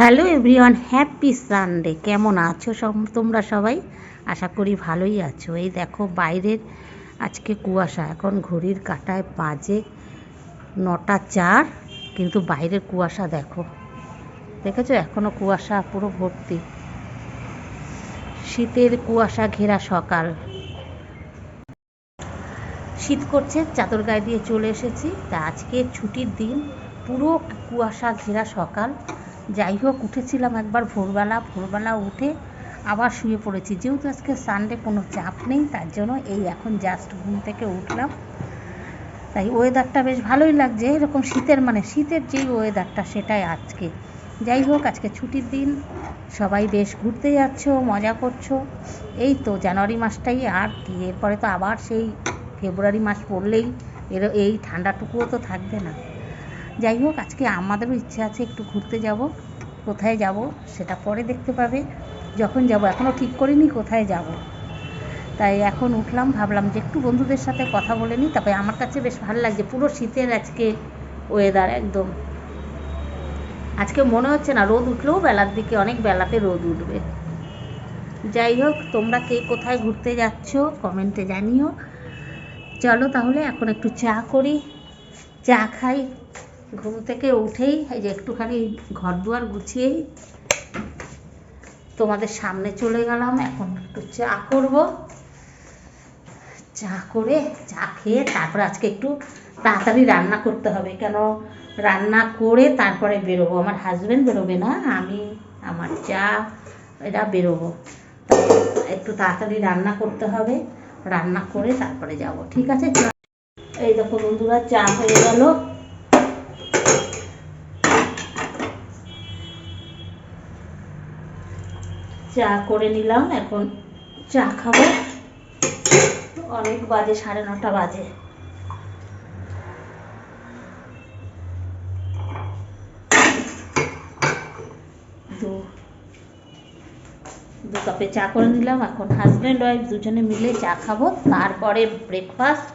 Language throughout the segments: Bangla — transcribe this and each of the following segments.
Hello everyone, happy Sunday. কেমন আছো সব তোমরা সবাই? আশা করি ভালোই আছো। এই দেখো বাইরের আজকে কুয়াশা। এখন ঘড়ির কাঁটায় বাজে নটা চার, কিন্তু বাইরের কুয়াশা দেখো। দেখেছ? এখনও কুয়াশা, পুরো ভর্তি। শীতের কুয়াশা ঘেরা সকাল। শীত করছে, চাদর গায়ে দিয়ে চলে এসেছি। তা আজকে ছুটির দিন, পুরো কুয়াশা ঘেরা সকাল। যাই হোক উঠেছিলাম একবার ভোরবেলা ভোরবেলা উঠে আবার শুয়ে পড়েছি। যেহেতু আজকে সানডে কোনো চাপ নেই, তার জন্য এই এখন জাস্ট ঘুম থেকে উঠলাম। তাই ওয়েদারটা বেশ ভালোই লাগছে, এরকম শীতের মানে শীতের যেই ওয়েদারটা সেটাই আজকে। যাই হোক আজকে ছুটির দিন, সবাই বেশ ঘুরতে যাচ্ছ, মজা করছ। এই তো জানুয়ারি মাসটাই আর কি, এরপরে তো আবার সেই ফেব্রুয়ারি মাস পড়লেই এর, এই ঠান্ডাটুকুও তো থাকবে না। যাই হোক, আজকে আমাদেরও ইচ্ছে আছে একটু ঘুরতে যাব। কোথায় যাব সেটা পরে দেখতে পাবে। যখন যাব এখনও ঠিক করিনি কোথায় যাব। তাই এখন উঠলাম, ভাবলাম যে একটু বন্ধুদের সাথে কথা বলে নিই। তারপরে আমার কাছে বেশ ভালো লাগছে, পুরো শীতের আজকে ওয়েদার একদম। আজকে মনে হচ্ছে না রোদ উঠলেও বেলার দিকে, অনেক বেলাতে রোদ উঠবে। যাই হোক, তোমরা কে কোথায় ঘুরতে যাচ্ছ কমেন্টে জানিও। চলো তাহলে এখন একটু চা করি, চা খাই। ঘুম থেকে উঠেই এই যে একটুখানি ঘর দুয়ার গুছিয়েই তোমাদের সামনে চলে গেলাম। এখন একটু চা করব। চা করে চা খেয়ে তারপর আজকে একটু তাড়াতাড়ি রান্না করতে হবে। কেন? রান্না করে তারপরে বেরোবো। আমার হাজব্যান্ড বেরোবে না, আমি আমার চা এরা বেরোবো। একটু তাড়াতাড়ি রান্না করতে হবে। রান্না করে তারপরে যাব। ঠিক আছে? এই দেখো বন্ধুরা, চা হয়ে গেল। চা করে নিলাম, এখন চা খাব। অনেক বাজে, সাড়ে নটা বাজে। দু কাপে চা করে নিলাম, এখন হাজব্যান্ড ওয়াইফ দুজনে মিলে চা খাব। তারপরে ব্রেকফাস্ট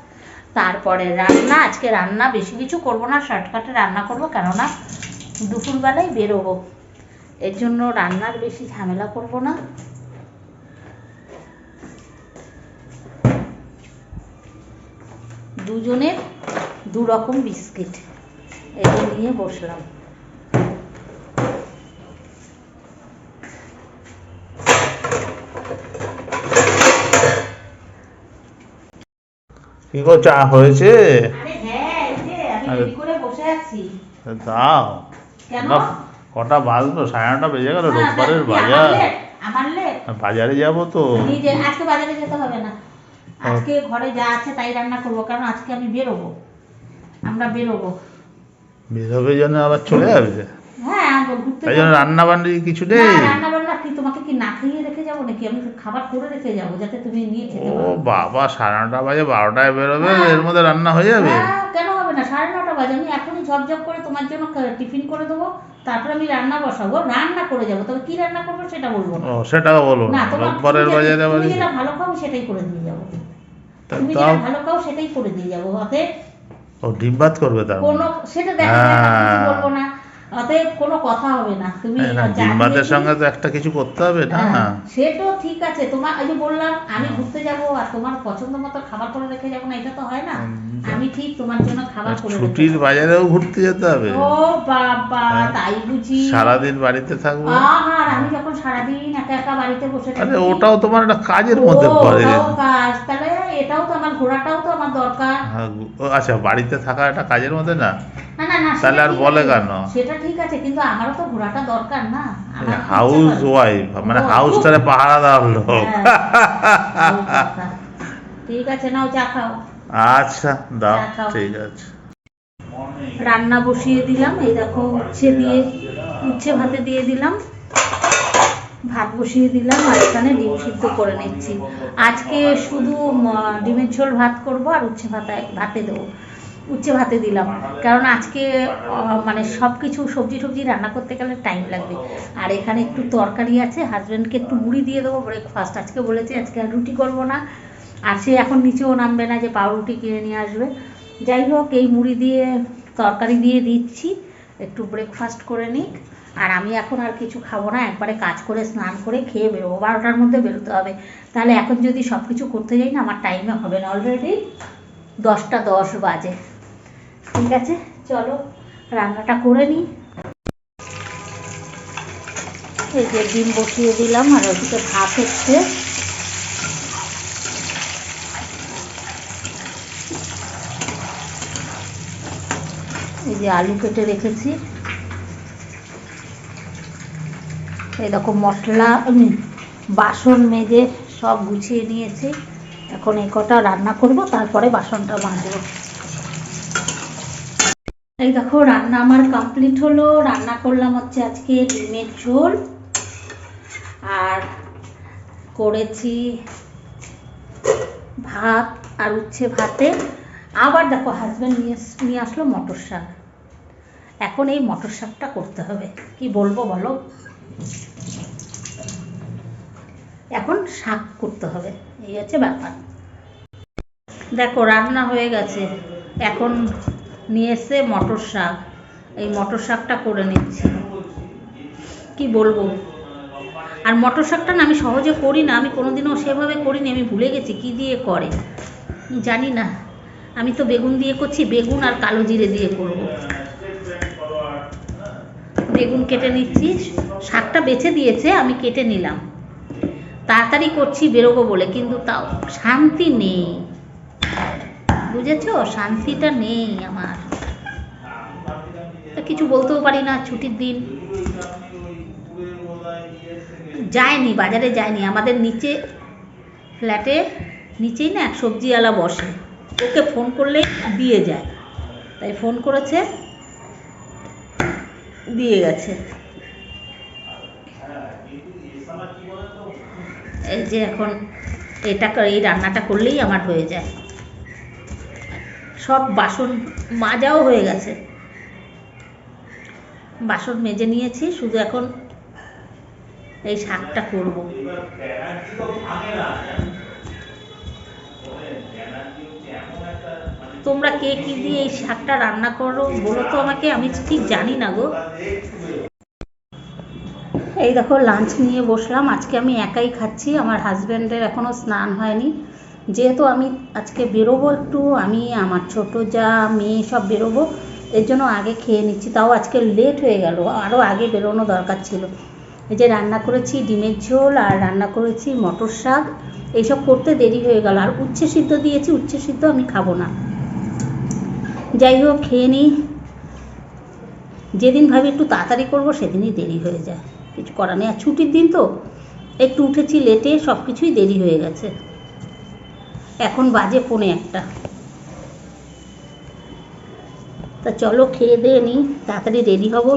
তারপরে রান্না। আজকে রান্না, বেশি কিছু করব না শর্টকাটে রান্না করব, কেননা দুপুরবেলায় বেরোবো। এর জন্য রান্নার বেশি ঝামেলা করব না। দুজনের দু রকম বিস্কিট এটা নিয়ে বসলাম। কি গো চা হয়েছে? আরে হ্যাঁ এই যে আমি করে বসে আছি। দাও। কেন? কটা বাজলো? সাড়ে নটা বেজে গেল না, রোববারের বাজার। বাজারে যাব তো। আজকে বাজারে যেতে হবে না। আজকে ঘরে যা আছে তাই রান্না করব কারণ আজকে আমি বেরোবো। আমরা বেরোবো। বেরোবে জন্য আবার চলে যাবে হ্যাঁ তাই জন্য রান্না বান্না কিছু নেই? রান্না বান্না কি তোমাকে কি না খাইয়ে রেখে যাব নাকি? আমি খাবার করে রেখে যাব যাতে তুমি নিয়ে খেতে ও বাবা সাড়ে নটা বাজে বারোটায় বেরোবে হ্যাঁ। এর মধ্যে রান্না হয়ে যাবে? হ্যাঁ, কেন হবে না? সাড়ে নটা বাজে আমি এখনই ঝপঝপ করে তোমার জন্য টিফিন করে দেবো। তারপরে আমি রান্না বসাবো রান্না করে যাব। তবে কি রান্না করব সেটা বলব না। ও সেটাও বলো না। রোববারের বাজারে যেটা- তুমি যেটা ভালো খাও সেটাই করে দিয়ে যাব। তুমি যেটা ভালো খাও সেটাই করে দিয়ে যাব। অতএব ও ডিম ভাত করবে তার কোনো। সেটা দেখা যাবে। বলব না। অতএব কোনো কথা হবে না। তুমি হ্যাঁ, না দিয়েছি- সঙ্গে তো একটা কিছু করতে হবে না হ্যাঁ, সে তো ঠিক আছে। তোমার যে বললাম আমি ঘুরতে যাব আর তোমার পছন্দ মতো খাবার করে রেখে যাব না এটা তো হয় না। আমি ঠিক তোমার জন্য খাবার করে ছুটির বাজারেও ঘুরতে যেতে হবে। ও বাবা হ্যাঁ। তাই বুঝি। সারাদিন বাড়িতে থাকব। আহার আমি যখন সারাদিন একা একা বাড়িতে বসে থাকি। ওটাও তোমার একটা কাজের মধ্যে পড়ে। কাজ। তাহলে এটাও তো আমার ঘোরাটাও তো আমার দরকার। হ্যাঁ, আচ্ছা বাড়িতে থাকা একটা কাজের মধ্যে না? না না না তাহলে আর বলে কেন? সেটা ঠিক আছে কিন্তু আমারও তো ঘোরাটা দরকার না। হাউস ওয়াইফ মানে হাউসটারে পাহারা দেওয়ার লোক। হ্যাঁ, কথা। ঠিক আছে নাও চা খাও। আচ্ছা দাও ঠিক আছে। রান্না বসিয়ে দিলাম এই দেখো উচ্ছে দিয়ে উচ্ছে ভাতে দিয়ে দিলাম। ভাত বসিয়ে দিলাম এখানে ডিম সিদ্ধ করে নিচ্ছি। আজকে শুধু ডিমের ঝোল ভাত করব আর উচ্ছে ভাতে ভাতে দেবো। উচ্ছে ভাতে দিলাম। কারণ আজকে মানে সব কিছু সবজি টবজি রান্না করতে গেলে টাইম লাগবে। আর এখানে একটু তরকারি আছে হাজব্যান্ডকে একটু মুড়ি দিয়ে দেবো ব্রেকফাস্ট আজকে বলেছে, আজকে আর রুটি করব না। আর সে এখন নিচেও নামবে না যে পাউরুটি কিনে নিয়ে আসবে। যাই হোক, এই মুড়ি দিয়ে তরকারি দিয়ে দিচ্ছি। একটু ব্রেকফাস্ট করে নিক। আর আমি এখন আর কিছু খাব না, একবারে কাজ করে, স্নান করে খেয়ে বেরোবো। বারোটার মধ্যে বেরোতে হবে। তাহলে এখন যদি সব কিছু করতে যাই না, আমার টাইমে হবে না অলরেডি দশটা দশ বাজে। ঠিক আছে? চলো, রান্নাটা করে নিই এই যে ডিম বসিয়ে দিলাম, আর ওদিকে ভাত হচ্ছে। এই যে আলু কেটে রেখেছি। এই রকম মশলা বাসন মেজে সব গুছিয়ে নিয়েছি। এখন এই কটা রান্না করব, তারপরে বাসনটা মাজবো। এই দেখো, রান্না আমার কমপ্লিট হলো। রান্না করলাম হচ্ছে আজকে ডিমের ঝোল। আর করেছি ভাত আর উচ্ছে ভাতে। আবার দেখো হাজব্যান্ড নিয়ে নিয়ে আসলো মটর শাক। এখন এই মটর শাকটা করতে হবে। কি বলব বলো? এখন শাক করতে হবে, এই হচ্ছে ব্যাপার। দেখো, রান্না হয়ে গেছে। এখন নিয়ে এসে মটর শাক। এই মটর শাকটা করে নিচ্ছি। কি বলব? আর মটর শাকটা না আমি সহজে করি না, আমি কোনোদিনও সেভাবে করিনি, আমি ভুলে গেছি কি দিয়ে করে। জানি না। আমি তো বেগুন দিয়ে করছি, বেগুন আর কালো জিরে দিয়ে করব। বেগুন কেটে নিচ্ছি, শাকটা বেছে দিয়েছে, আমি কেটে নিলাম। তাড়াতাড়ি করছি, বেরোবো বলে, কিন্তু তাও শান্তি নেই। বুঝেছ? শান্তিটা নেই আমার। কিছু বলতেও পারি না, ছুটির দিন। যায়নি, বাজারে যায়নি। আমাদের নিচে ফ্ল্যাটে নিচেই না এক সবজিওয়ালা বসে। ওকে ফোন করলেই দিয়ে যায়। তাই ফোন করেছে দিয়ে গেছে। এই যে এখন এটা এই রান্নাটা করলেই আমার হয়ে যায়। সব বাসন মাজাও হয়ে গেছে। বাসন মেজে নিয়েছি, শুধু এখন এই শাকটা করব। তোমরা কে কি দিয়ে এই শাকটা রান্না করো বলো তো আমাকে, আমি ঠিক জানি না গো। এই দেখো লাঞ্চ নিয়ে বসলাম। আজকে আমি একাই খাচ্ছি, আমার হাজব্যান্ডের এখনও স্নান হয়নি। যেহেতু আমি আজকে বেরোবো একটু, আমি, আমার ছোট যা মেয়ে সব বেরোবো, এর জন্য আগে খেয়ে নিচ্ছি। তাও আজকে লেট হয়ে গেল আরও আগে বেরোনো দরকার ছিল। এই যে রান্না করেছি, ডিমের ঝোল আর রান্না করেছি মটর শাক, এইসব করতে দেরি হয়ে গেল। আর উচ্ছে সিদ্ধ দিয়েছি, উচ্ছে সিদ্ধ আমি খাব না। যাই হোক খেয়ে নিই যেদিন ভাবি একটু তাড়াতাড়ি করব, সেদিনই দেরি হয়ে যায়। কিছু করার নেই। আর ছুটির দিন তো, একটু উঠেছি লেটে সব কিছুই দেরি হয়ে গেছে। এখন বাজে পৌনে একটা। তা চলো, খেয়ে দিয়ে নিই তাড়াতাড়ি রেডি হব।